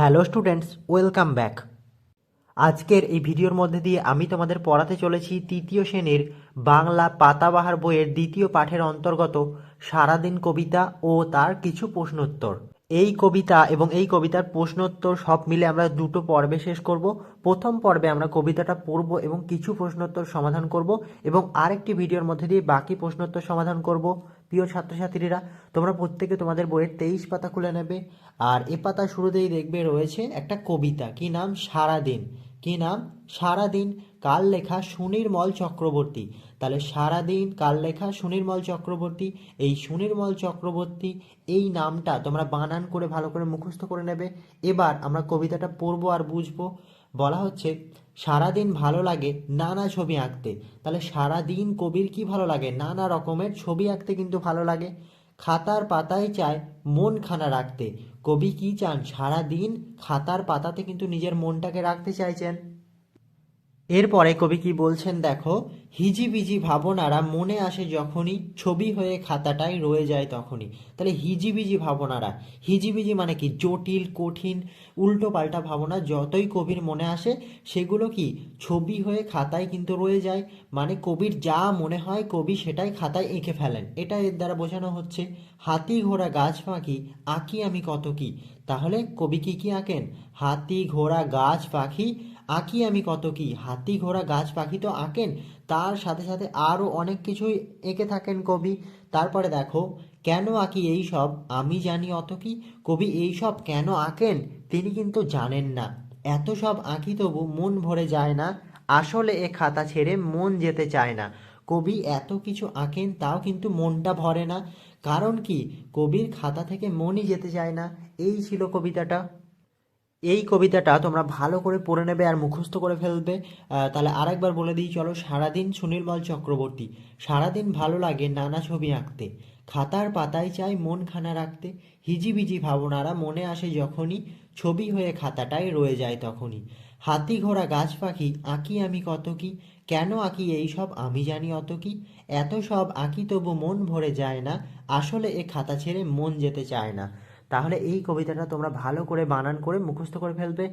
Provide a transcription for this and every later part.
Hello students, welcome back. আজকের এই ভিডিওর মধ্যে দিয়ে আমি তোমাদের পড়াতে চলেছি তৃতীয় শ্রেণির বাংলা পাতাবাহার বইয়ের দ্বিতীয় পাঠের অন্তর্গত সারাদিন কবিতা ও তার কিছু প্রশ্নোত্তর। এই কবিতা এবং এই কবিতার প্রশ্নোত্তর সব মিলে আমরা দুটো পর্বে শেষ করব। প্রথম পর্বে আমরা কবিতাটা পড়ব এবং কিছু প্রশ্নোত্তর সমাধান করব এবং আরেকটি ভিডিওর মধ্যে দিয়ে বাকি প্রশ্নোত্তর সমাধান করব। প্রিয় ছাত্রছাত্রীরা, তোমরা প্রত্যেকে তোমাদের বইয়ের তেইশ পাতা খুলে নেবে। আর এ পাতা শুরুতেই দেখবে রয়েছে একটা কবিতা। কি নাম? সারাদিন। কি নাম? সারাদিন কাল লেখা সুনির্মল চক্রবর্তী। তাহলে সারাদিন কাল লেখা সুনির্মল চক্রবর্তী, এই সুনির্মল চক্রবর্তী, এই নামটা তোমরা বানান করে ভালো করে মুখস্থ করে নেবে। এবার আমরা কবিতাটা পড়ব আর বুঝব। বলা হচ্ছে, সারাদিন ভালো লাগে নানা ছবি আঁকতে। তাহলে সারাদিন কবির কি ভালো লাগে? নানা রকমের ছবি আঁকতে কিন্তু ভালো লাগে। খাতার পাতায় চায় মন খানা রাখতে। কবি কি চান? সারাদিন খাতার পাতাতে কিন্তু নিজের মনটাকে রাখতে চাইছেন। এরপরে কবি কি বলছেন, দেখো, হিজিবিজি ভাবনারা মনে আসে যখনই ছবি হয়ে খাতাটায় রয়ে যায় তখনই। তাহলে হিজিবিজি ভাবনারা, হিজিবিজি মানে কি? জটিল, কঠিন উল্টো পাল্টা ভাবনা, যতই কবির মনে আসে, সেগুলো কি? ছবি হয়ে খাতায় কিন্তু রয়ে যায়। মানে কবির যা মনে হয় কবি সেটাই খাতায় এঁকে ফেলেন। এটা এর দ্বারা বোঝানো হচ্ছে, হাতি ঘোড়া গাছ পাখি আঁকি আমি কত কি? তাহলে কবি কি কি আঁকেন? হাতি ঘোড়া গাছ পাখি আঁকি আমি কত কি? হাতি ঘোড়া গাছ পাখি তো আঁকেন। তার সাথে সাথে আরও অনেক কিছুই এঁকে থাকেন কবি। তারপরে দেখো, কেন আঁকি এই সব? আমি জানি অত কি? কবি, এই সব কেন আঁকেন? তিনি কিন্তু জানেন না। এত সব আঁকি তবু মন ভরে যায় না। আসলে এ খাতা ছেড়ে মন যেতে চায় না। কবি এত কিছু আঁকেন তাও কিন্তু মনটা ভরে না। কারণ কি? কবির খাতা থেকে মনই যেতে চায় না। এই ছিল কবিতাটা। এই কবিতাটা তোমরা ভালো করে পড়ে নেবে আর মুখস্থ করে ফেলবে। তাহলে আরেকবার বলে দিই, চলো, সারাদিন সুনির্মল চক্রবর্তী, সারাদিন ভালো লাগে নানা ছবি আঁকতে। খাতার পাতায় চাই মন খানা রাখতে, হিজিবিজি ভাবনারা মনে আসে যখনই, ছবি হয়ে খাতাটায় রয়ে যায় তখনই। হাতি ঘোড়া গাছ পাখি, আঁকি আমি কত কি? কেন আঁকি এই সব আমি জানি অত কি? এত সব আঁকি তবু মন ভরে যায় না, আসলে এ খাতা ছেড়ে মন যেতে চায় না। তাহলে এই কবিতাটা তোমরা ভালো করে বানান করে মুখস্থ করে ফেলবে।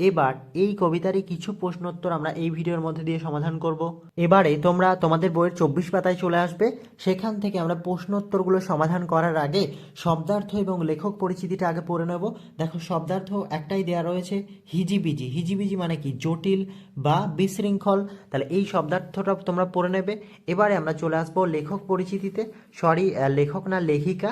এবার এই কবিতারই কিছু প্রশ্নোত্তর আমরা এই ভিডিওর মধ্যে দিয়ে সমাধান করব। এবারে তোমরা তোমাদের বইয়ের চব্বিশ পাতায় চলে আসবে। সেখান থেকে আমরা প্রশ্নোত্তরগুলো সমাধান করার আগে শব্দার্থ এবং লেখক পরিচিতিটা আগে পড়ে নেব। দেখো, শব্দার্থ একটাই দেয়া রয়েছে, হিজিবিজি। হিজিবিজি মানে কি? জটিল বা বিশৃঙ্খল। তাহলে এই শব্দার্থটা তোমরা পড়ে নেবে। এবারে আমরা চলে আসব লেখক পরিচিতিতে। সরি লেখক না লেখিকা।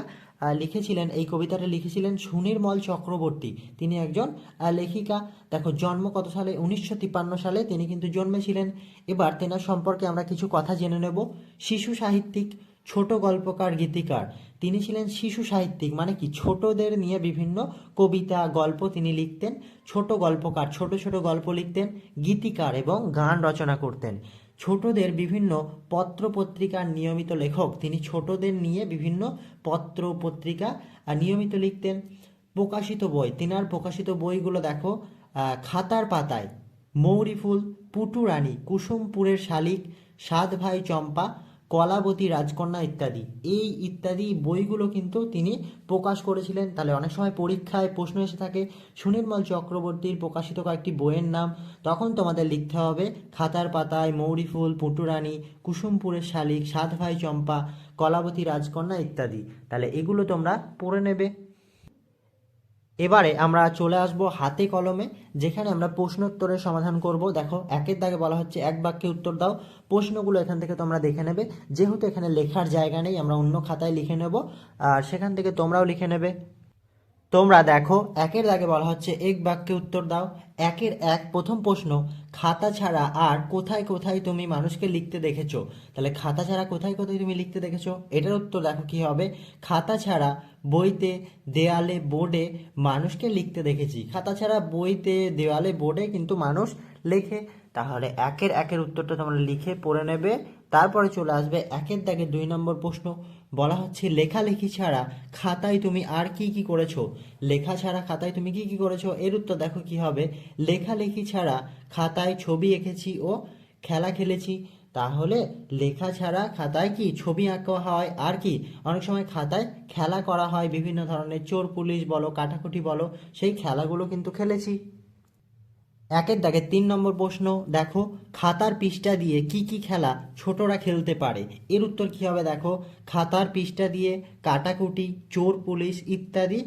লিখেছিলেন, এই কবিতাটা লিখেছিলেন সুনির্মল চক্রবর্তী। তিনি একজন লেখিকা। দেখো, জন্ম কত সালে? উনিশশো তিপ্পান্ন সালে তিনি কিন্তু জন্মেছিলেন। এবার তেনার সম্পর্কে আমরা কিছু কথা জেনে নেব। শিশু সাহিত্যিক, ছোট গল্পকার, গীতিকার। তিনি ছিলেন শিশু সাহিত্যিক মানে কি? ছোটদের নিয়ে বিভিন্ন কবিতা, গল্প তিনি লিখতেন। ছোট গল্পকার, ছোট ছোট গল্প লিখতেন, গীতিকার এবং গান রচনা করতেন। ছোটদের বিভিন্ন পত্র পত্রিকার নিয়মিত লেখক। তিনি ছোটদের নিয়ে বিভিন্ন পত্র পত্রিকা নিয়মিত লিখতেন। প্রকাশিত বই, তিনার প্রকাশিত বইগুলো দেখো খাতার পাতায়। মৌরিফুল পুটুরানী কুসুমপুরের শালিক, সাত ভাই চম্পা কলাবতী, রাজকন্যা ইত্যাদি। এই ইত্যাদি বইগুলো কিন্তু তিনি প্রকাশ করেছিলেন। তাহলে অনেক সময় পরীক্ষায় প্রশ্ন এসে থাকে, সুনির্মল চক্রবর্তীর প্রকাশিত কয়েকটি বইয়ের নাম। তখন তোমাদের লিখতে হবে, খাতার পাতায় মৌরিফুল পুটুরানী কুসুমপুরের শালিক সাত ভাই চম্পা, কলাবতী, রাজকন্যা ইত্যাদি। তাহলে এগুলো তোমরা পড়ে নেবে। এবারে আমরা চলে আসব হাতে কলমে, যেখানে আমরা প্রশ্ন উত্তরের সমাধান করব। দেখো, একের দাগে বলা হচ্ছে, এক বাক্যে উত্তর দাও। প্রশ্নগুলো এখান থেকে তোমরা দেখে নেবে। যেহেতু এখানে লেখার জায়গা নেই, আমরা অন্য খাতায় লিখে নেব। আর সেখান থেকে তোমরাও লিখে নেবে। তোমরা দেখো, একের দাগে বলা হচ্ছে, এক বাক্যে উত্তর দাও। একের এক প্রথম প্রশ্ন, খাতা ছাড়া আর কোথায় কোথায় তুমি মানুষকে লিখতে দেখেছ? তাহলে খাতা ছাড়া কোথায় কোথায় তুমি লিখতে দেখেছ? এটার উত্তর দেখো কি হবে? খাতা ছাড়া বইতে, দেয়ালে, বোর্ডে মানুষকে লিখতে দেখেছি। খাতা ছাড়া বইতে দেওয়ালে বোর্ডে কিন্তু মানুষ লেখে। তাহলে একের একের উত্তরটা তোমরা লিখে পড়ে নেবে। তারপরে চলে আসবে একের দাগে দুই নম্বর প্রশ্ন। বলা হচ্ছে, লেখালেখি ছাড়া খাতায় তুমি আর কি কি করেছ? লেখা ছাড়া খাতায় তুমি কি কি করেছ? এর উত্তর দেখো কি হবে। লেখালেখি ছাড়া খাতায় ছবি এঁকেছি ও খেলা খেলেছি। তাহলে লেখা ছাড়া খাতায় কি ছবি আঁকা হয় আর কি? অনেক সময় খাতায় খেলা করা হয় বিভিন্ন ধরনের। চোর, পুলিশ বলো, কাটাকুটি বলো, সেই খেলাগুলো কিন্তু খেলেছি। একের দাগে তিন নম্বর প্রশ্ন, দেখো, খাতার পৃষ্ঠা দিয়ে কি কি খেলা ছোটরা খেলতে পারে? এর উত্তর কি হবে দেখো? খাতার পৃষ্ঠা দিয়ে কাটাকুটি, চোর, পুলিশ ইত্যাদি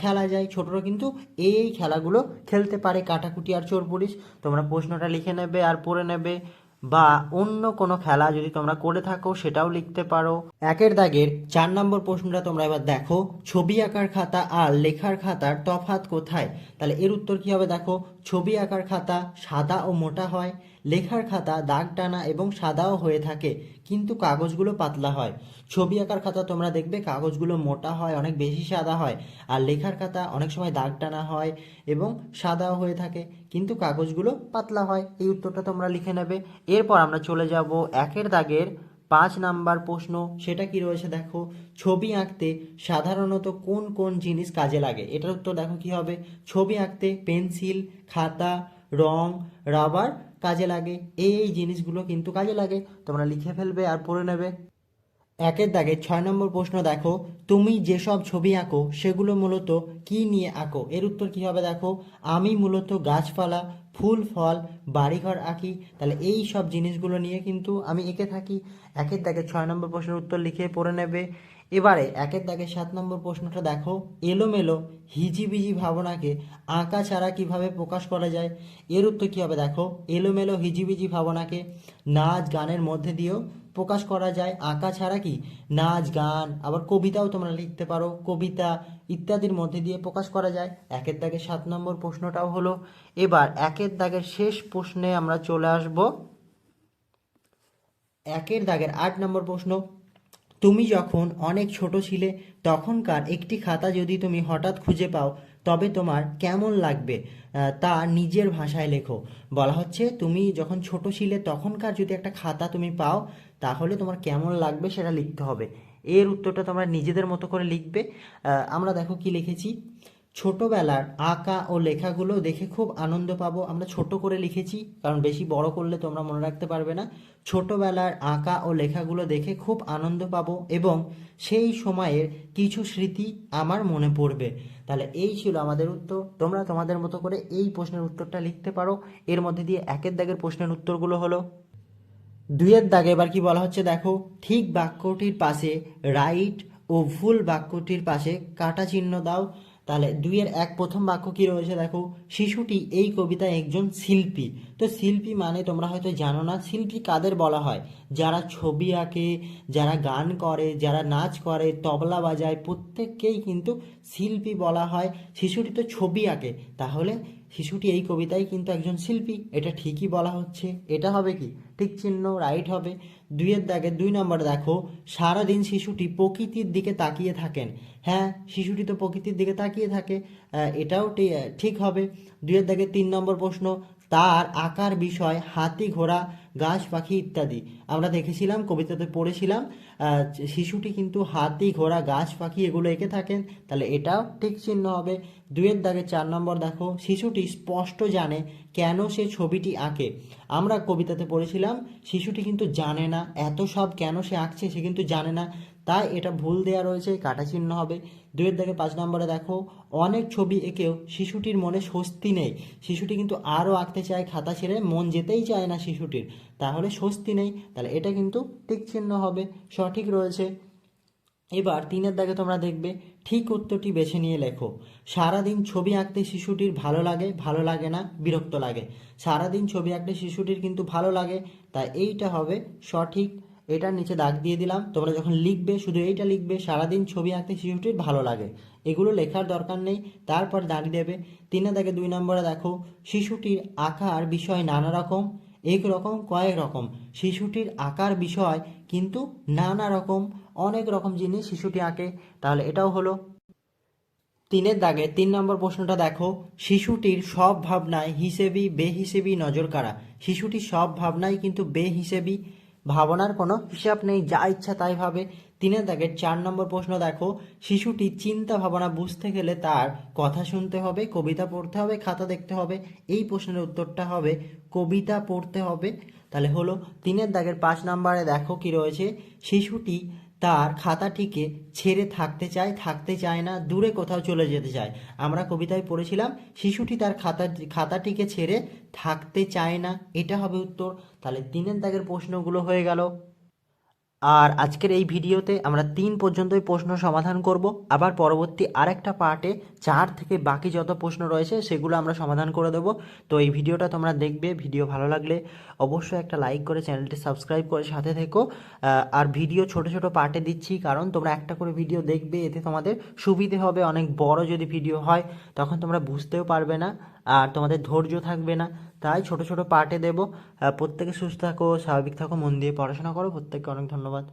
খেলা যায়। ছোটরা কিন্তু এই খেলাগুলো খেলতে পারে, কাটাকুটি আর চোর, পুলিশ। তোমরা প্রশ্নটা লিখে নেবে আর পড়ে নেবে। বা অন্য কোনো খেলা যদি তোমরা করে থাকো, সেটাও লিখতে পারো। একের দাগের চার নম্বর প্রশ্নটা তোমরা এবার দেখো। ছবি আঁকার খাতা আর লেখার খাতার তফাত কোথায়? তাহলে এর উত্তর কি হবে দেখো? ছবি আঁকার খাতা সাদা ও মোটা হয়। লেখার খাতা, দাগ টানা এবং সাদাও হয়ে থাকে, কিন্তু কাগজগুলো পাতলা হয়। ছবি আঁকার খাতা তোমরা দেখবে কাগজগুলো মোটা হয়, অনেক বেশি সাদা হয়, আর লেখার খাতা অনেক সময় দাগ টানা হয় এবং সাদাও হয়ে থাকে, কিন্তু কাগজগুলো পাতলা হয়। এই উত্তরটা তোমরা লিখে নেবে। এরপর আমরা চলে যাব একের দাগের পাঁচ নাম্বার প্রশ্ন, সেটা কি রয়েছে দেখো? ছবি আঁকতে সাধারণত কোন কোন জিনিস কাজে লাগে? এটার উত্তর দেখো কি হবে? ছবি আঁকতে পেন্সিল, খাতা, রং, রাবার কাজে লাগে। এই এই জিনিসগুলো কিন্তু কাজে লাগে। তোমরা লিখে ফেলবে আর পড়ে নেবে। একের দাগে ছয় নম্বর প্রশ্ন দেখো, তুমি যেসব ছবি আঁকো, সেগুলো মূলত কি নিয়ে আঁকো? এর উত্তর কি হবে দেখো, আমি মূলত গাছপালা, ফুল, ফল, বাড়িঘর আঁকি। তাহলে এই সব জিনিসগুলো নিয়ে কিন্তু আমি এঁকে থাকি। একের দাগে ছয় নম্বর প্রশ্নের উত্তর লিখে পড়ে নেবে। এবারে একের দাগে সাত নম্বর প্রশ্নটা দেখো। এলোমেলো, হিজিবিজি ভাবনাকে আঁকা ছাড়া কীভাবে প্রকাশ করা যায়? এর উত্তর কী হবে দেখো? এলোমেলো, হিজিবিজি ভাবনাকে নাচ গানের মধ্যে দিয়েও প্রকাশ করা যায়। আঁকা ছাড়া কি? নাচ, গান, আবার কবিতাও তোমরা লিখতে পারো। কবিতা ইত্যাদির মধ্যে দিয়ে প্রকাশ করা যায়। একের দাগের সাত নম্বর প্রশ্নটাও হলো। এবার একের দাগের শেষ প্রশ্নে আমরা চলে আসব। একের দাগের আট নম্বর প্রশ্ন তুমি যখন অনেক ছোট ছিলে, তখনকার একটি খাতা যদি তুমি হঠাৎ খুঁজে পাও, তবে তোমার কেমন লাগবে তা নিজের ভাষায় লেখো। বলা হচ্ছে, তুমি যখন ছোট ছিলে, তখনকার যদি একটা খাতা তুমি পাও, তাহলে তোমার কেমন লাগবে সেটা লিখতে হবে। এর উত্তরটা তোমরা নিজেদের মতো করে লিখবে। আমরা দেখো কি লিখেছি। ছোটবেলার আঁকা ও লেখাগুলো দেখে খুব আনন্দ পাবো। আমরা ছোট করে লিখেছি, কারণ বেশি বড় করলে তোমরা মনে রাখতে পারবে না। ছোটোবেলার আঁকা ও লেখাগুলো দেখে খুব আনন্দ পাবো এবং সেই সময়ের কিছু স্মৃতি আমার মনে পড়বে। তাহলে এই ছিল আমাদের উত্তর। তোমরা তোমাদের মতো করে এই প্রশ্নের উত্তরটা লিখতে পারো। এর মধ্যে দিয়ে একের দাগের প্রশ্নের উত্তরগুলো হলো। দুইয়ের দাগে এবার কি বলা হচ্ছে দেখো? ঠিক বাক্যটির পাশে রাইট ও ভুল বাক্যটির পাশে কাটা চিহ্ন দাও। তাহলে দুইয়ের এক প্রথম বাক্য কী রয়েছে দেখো? শিশুটি এই কবিতায় একজন শিল্পী। তো শিল্পী মানে তোমরা হয়তো জানো না, শিল্পী কাদের বলা হয়? যারা ছবি আঁকে, যারা গান করে, যারা নাচ করে, তবলা বাজায়, প্রত্যেককেই কিন্তু শিল্পী বলা হয়। শিশুটি তো ছবি আঁকে। তাহলে শিশুটি এই কবিতায় কিন্তু একজন শিল্পী। এটা ঠিকই বলা হচ্ছে। এটা হবে কি? ঠিক চিহ্ন রাইট হবে। দুইয়ের দাগে দুই নম্বর দেখো, সারাদিন শিশুটি প্রকৃতির দিকে তাকিয়ে থাকেন। হ্যাঁ শিশুটি তো প্রকৃতির দিকে তাকিয়ে থাকে। এটাও ঠিক হবে। দুইয়ের দাগে তিন নম্বর প্রশ্ন, তার আকার বিষয় হাতি ঘোড়া গাছ, পাখি ইত্যাদি। আমরা দেখেছিলাম, কবিতাতে পড়েছিলাম শিশুটি কিন্তু হাতি, ঘোড়া, গাছ, পাখি এগুলো এঁকে থাকেন। তাহলে এটাও ঠিক চিহ্ন হবে। দুয়ের দাগে চার নম্বর দেখো, শিশুটি স্পষ্ট জানে কেন সে ছবিটি আঁকে। আমরা কবিতাতে পড়েছিলাম, শিশুটি কিন্তু জানে না এত সব কেন সে আঁকছে, সে কিন্তু জানে না। তাই এটা ভুল দেওয়া রয়েছে, কাটা চিহ্ন হবে। দুয়ের দাগে পাঁচ নম্বরে দেখো, অনেক ছবি এঁকেও শিশুটির মনে স্বস্তি নেই। শিশুটি কিন্তু আরও আঁকতে চায়, খাতা ছেড়ে মন যেতেই চায় না শিশুটির। তাহলে স্বস্তি নেই। তাহলে এটা কিন্তু টিক চিহ্ন হবে। সঠিক রয়েছে। এবার তিনের দাগে তোমরা দেখবে, ঠিক উত্তরটি বেছে নিয়ে লেখো। সারাদিন ছবি আঁকতে শিশুটির ভালো লাগে ভালো লাগে না, বিরক্ত লাগে। সারাদিন ছবি আঁকতে শিশুটির কিন্তু ভালো লাগে তাই এইটা হবে সঠিক। এটার নিচে দাগ দিয়ে দিলাম। তোমরা যখন লিখবে, শুধু এইটা লিখবে, সারাদিন ছবি আঁকতে শিশুটির ভালো লাগে। এগুলো লেখার দরকার নেই, তারপর দাগ দেবে। তিনে দাগে দুই নম্বরে দেখো, শিশুটির আঁকার বিষয় নানা রকম। এক রকম কয়েক রকম। শিশুটির আঁকার বিষয় কিন্তু নানা রকম, অনেক রকম জিনিস শিশুটি আঁকে। তাহলে এটাও হলো তিনের দাগে। তিন নম্বর প্রশ্নটা দেখো। শিশুটির সব ভাবনায় হিসেবি, বেহিসেবি নজর কাড়া শিশুটির সব ভাবনাই কিন্তু বে বেহিসেবি। ভাবনার কোনো হিসাব নেই, যা ইচ্ছা তাই ভাবে। তিনে দাগের চার নম্বর প্রশ্ন, দেখো, শিশুটি চিন্তা ভাবনা বুঝতে গেলে তার কথা শুনতে হবে, কবিতা পড়তে হবে, খাতা দেখতে হবে। এই প্রশ্নের উত্তরটা হবে, কবিতা পড়তে হবে। তাহলে হলো, তিনের দাগের পাঁচ নম্বরে দেখো কি রয়েছে, শিশুটি তার খাতাটিকে ছেড়ে থাকতে চায় থাকতে চায় না, দূরে কোথাও চলে যেতে চায়। আমরা কবিতায় পড়েছিলাম, শিশুটি তার খাতা, খাতাটিকে ছেড়ে থাকতে চায় না। এটা হবে উত্তর। তাহলে তিনের দাগের প্রশ্নগুলো হয়ে গেল। আর আজকের এই ভিডিওতে আমরা তিন পর্যন্তই প্রশ্ন সমাধান করব। আবার পরবর্তী আরেকটা পার্টে চার থেকে বাকি যত প্রশ্ন রয়েছে সেগুলো আমরা সমাধান করে দেবো। তো এই ভিডিওটা তোমরা দেখবে, ভিডিও ভালো লাগলে অবশ্যই একটা লাইক করে চ্যানেলটি সাবস্ক্রাইব করে সাথে থেকো। আর ভিডিও ছোট ছোট পার্টে দিচ্ছি কারণ তোমরা একটা করে ভিডিও দেখবে, এতে তোমাদের সুবিধে হবে। অনেক বড় যদি ভিডিও হয় তখন তোমরা বুঝতেও পারবে না। আর তোমাদের ধৈর্য থাকবে না। তাই ছোট ছোট পার্টে দেব। প্রত্যেকে সুস্থ থাকো, স্বাভাবিক থাকো, মন দিয়ে পড়াশোনা করো। প্রত্যেককে অনেক ধন্যবাদ।